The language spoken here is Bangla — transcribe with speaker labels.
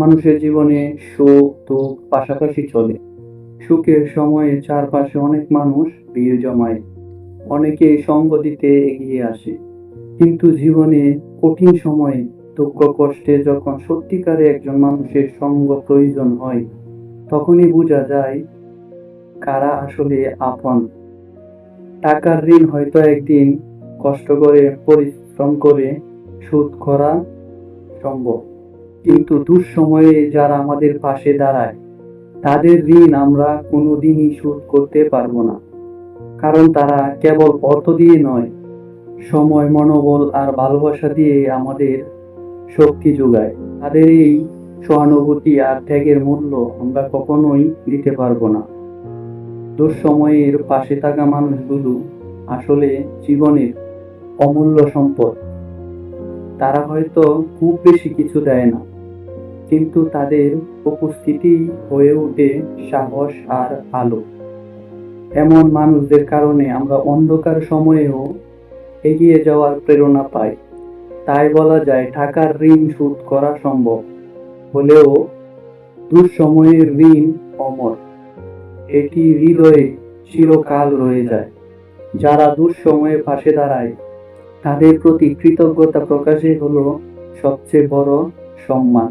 Speaker 1: মানুষের জীবনে সুখ, দুঃখ পাশাপাশি চলে। সুখের সময়ে চারপাশে অনেক মানুষ ভিড় জমায়। অনেকে সঙ্গ দিতে এগিয়ে আসে। কিন্তু জীবনে কঠিন সময়ে দুঃখ কষ্টে যখন সত্যিকারে একজন মানুষের সঙ্গ প্রয়োজন হয়, তখনই বোঝা যায় কারা আসলে আপন। টাকার ঋণ হয়তো একদিন কষ্ট করে পরিশ্রম করে শোধ করা সম্ভব। কিন্তু দুঃসময়ে যারা আমাদের পাশে দাঁড়ায়, তাদের ঋণ আমরা কোনোদিনই শোধ করতে পারব না। কারণ তারা কেবল অর্থ দিয়ে নয়, সময়, মনোবল আর ভালোবাসা দিয়ে আমাদের শক্তি যোগায়। তাদের এই সহানুভূতি আর ত্যাগের মূল্য আমরা কখনোই দিতে পারব না। দুঃসময়ের পাশে থাকা মানুষগুলো আসলে জীবনের অমূল্য সম্পদ। তারা হয়তো খুব বেশি কিছু দেয় না। কিন্তু তাদের উপস্থিতি হয়ে ওঠে সাহস আর আলো। এমন মানুষদের কারণে আমরা অন্ধকার সময়েও এগিয়ে যাওয়ার প্রেরণা পাই। তাই বলা যায় টাকার ঋণ শোধ করা সম্ভব। হলেও দুঃসময়ের ঋণ অমর। এটি হৃদয়ে চিরকাল রয়ে যায়। যারা দুঃসময়ে পাশে দাঁড়ায় তাদের প্রতি কৃতজ্ঞতা প্রকাশই হলো সবচেয়ে বড় সম্মান।